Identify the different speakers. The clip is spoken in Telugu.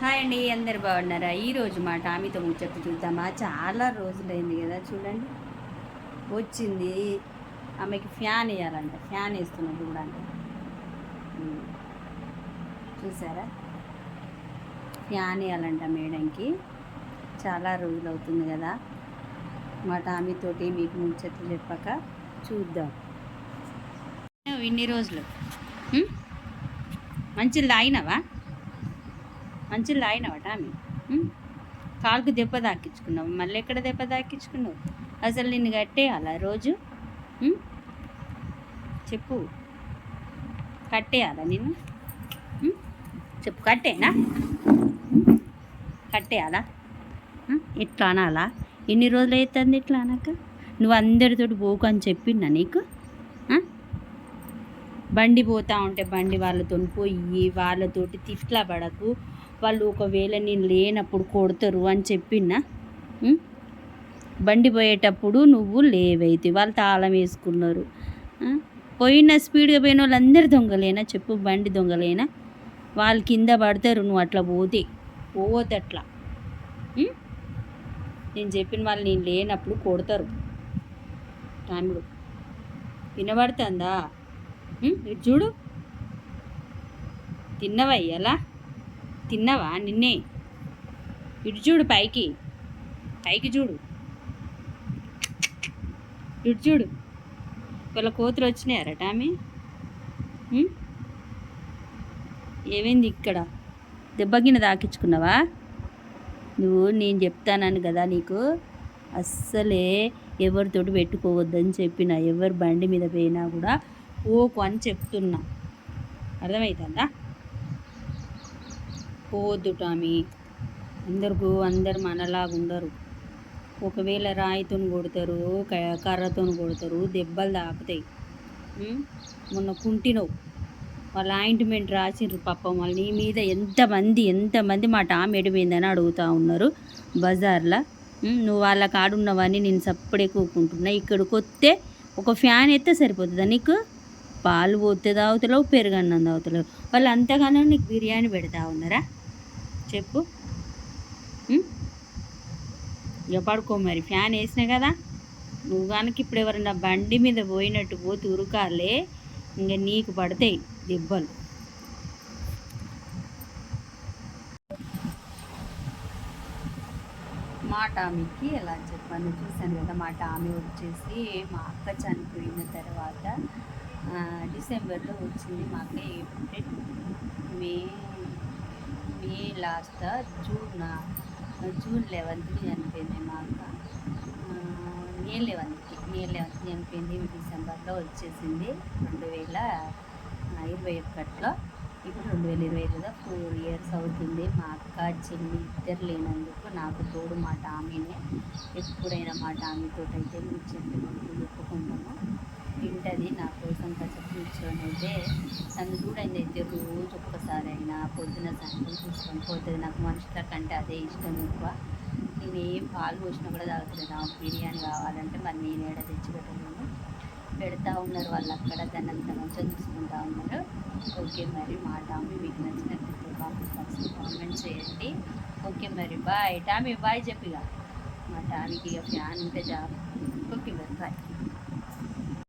Speaker 1: హాయ్ అండి అందరు బాగున్నారా? ఈరోజు మా టామీతో ముచ్చట్టు చూద్దామా? చాలా రోజులైంది కదా చూడండి. వచ్చింది. ఆమెకి ఫ్యాన్ వేయాలంట ఫ్యాన్ వేస్తున్నాం చూడండి చూసారా? ఫ్యాన్ వేయాలంట మేడంకి. చాలా రోజులు అవుతుంది కదా. మా టామీతోటి మీకు ముచ్చట్లు చెప్పక చూద్దాం. ఇన్ని రోజులు. ఉమ్? మంచిది తాగినావా? మంచిగా తాగినావట ఆమె. కాలుకు దెబ్బ తాకించుకున్నావు మళ్ళీ ఎక్కడ దెబ్బ తాకించుకున్నావు అసలు నిన్ను కట్టేయాలా రోజు? చెప్పు. కట్టేయాలా నేను చెప్పు కట్టేనా? కట్టేయాలా? ఇట్లా అనాలా? ఎన్ని రోజులు అవుతుంది ఇట్లా అనక? నువ్వు అందరితోటి పోకు అని చెప్పిందా నీకు? బండి పోతా ఉంటే బండి వాళ్ళతో పోయి వాళ్ళతోటి తిట్లా పడకు. వాళ్ళు ఒకవేళ నేను లేనప్పుడు కొడతారు అని చెప్పినా బండి పోయేటప్పుడు నువ్వు లేవైతే వాళ్ళు తాళం వేసుకున్నారు. పోయిన స్పీడ్గా పోయిన వాళ్ళందరూ దొంగలేనా? చెప్పు బండి దొంగలేనా? వాళ్ళు కింద పడతారు నువ్వు అట్లా పోతే పోతే అట్లా నేను చెప్పిన వాళ్ళు నేను లేనప్పుడు కొడతారు. తమ్ముడు వినబడుతుందా? ఇటు చూడు. తిన్నవయ్యలా ఎలా తిన్నావా నిన్నే? ఇటు చూడు పైకి. పైకి చూడు. ఇటు చూడు. వాళ్ళ కోతులు వచ్చినాయరట ఆమె? ఏమైంది ఇక్కడ? దెబ్బగిన తాకించుకున్నావా నువ్వు నేను చెప్తానని కదా నీకు? అస్సలే ఎవరితోటి పెట్టుకోవద్దని చెప్పిన ఎవరు బండి మీద పోయినా కూడా ఓకు అని చెప్తున్నా. అర్థమవుతుందా పోవద్దు టామీ. అందరికూ అందరు మనలాగా ఉండరు. ఒకవేళ రాయితో కొడతారు క- కర్రతో కొడతారు దెబ్బలు తాకుతాయి. మొన్న కుంటినవు. వాళ్ళ ఆయింట్మెంట్ రాసిండ్రు పాపం. వాళ్ళు నీ మీద ఎంతమంది ఎంతమంది మా టామ్ ఎడిపోయిందని అడుగుతూ ఉన్నారు బజార్లో. నువ్వు వాళ్ళ కాడున్నవని నేను సప్పుడే కూకుంటున్నా. ఇక్కడికి వస్తే ఒక ఫ్యాన్ ఎత్తే సరిపోతుందా నీకు? పాలు పోతే తాగుతలేవు పెరుగన్నం తాగుతలేవు. వాళ్ళు అంతగానో నీకు బిర్యానీ పెడతా ఉన్నారా? చెప్పు. ఇక పడుకో మరి. ఫ్యాన్ వేసినా కదా. నువ్వు కనుక ఇప్పుడు ఎవరన్నా బండి మీద పోయినట్టు పోతే ఉరకాలే ఇంకా నీకు పడతాయి దెబ్బలు. మా టామీకి ఎలా చెప్పాను చూశాను కదా. మా టామీ వచ్చేసి మా అక్క చనిపోయిన తర్వాత డిసెంబర్లో వచ్చింది. మా అక్క April May May last June June లెవెన్త్కి చనిపోయింది మా అక్క. మే లెవెన్త్కి మే లెవెన్త్ చనిపోయింది. డిసెంబర్లో వచ్చేసింది రెండు వేల ఇరవై ఒకటిలో. ఇప్పుడు రెండు వేల ఇరవై ఐదులో ఫోర్ ఇయర్స్ అవుతుంది. మా అక్క చెల్లి ఇద్దరు లేనందుకు నాకు తోడు మా టామీనే. ఎప్పుడైనా మా టామీతో అయితే మేము చెప్పి చెప్పుకుంటాము. వింటది నాకు కోసం కాసేపు కూర్చొని అయితే నన్ను చూడండి అయితే రోజు ఒక్కసారి అయినా పొద్దున సాయంత్రం చూసుకొని పోతుంది నాకు మనుషుల కంటే అదే ఇష్టం ఎక్కువ. నేను ఏం పాలు పోసినా కూడా తాగుతుంది నాకు బిర్యానీ కావాలంటే మరి నేను ఏడ తెచ్చి పెట్టలేను. పెడతా ఉన్నారు వాళ్ళు అక్కడ దాన్ని అంత మంచిగా చూసుకుంటా ఉన్నారు. ఓకే మరి మా టామీ మీకు నచ్చినట్లయితే బాగా కామెంట్ చేయండి. ఓకే మరి బాయ్. Tommy bye చెప్పిగా. మా టామీకి ఇక ఫ్యాన్ ఉంటే చాలు. ఓకే మరి బాయ్.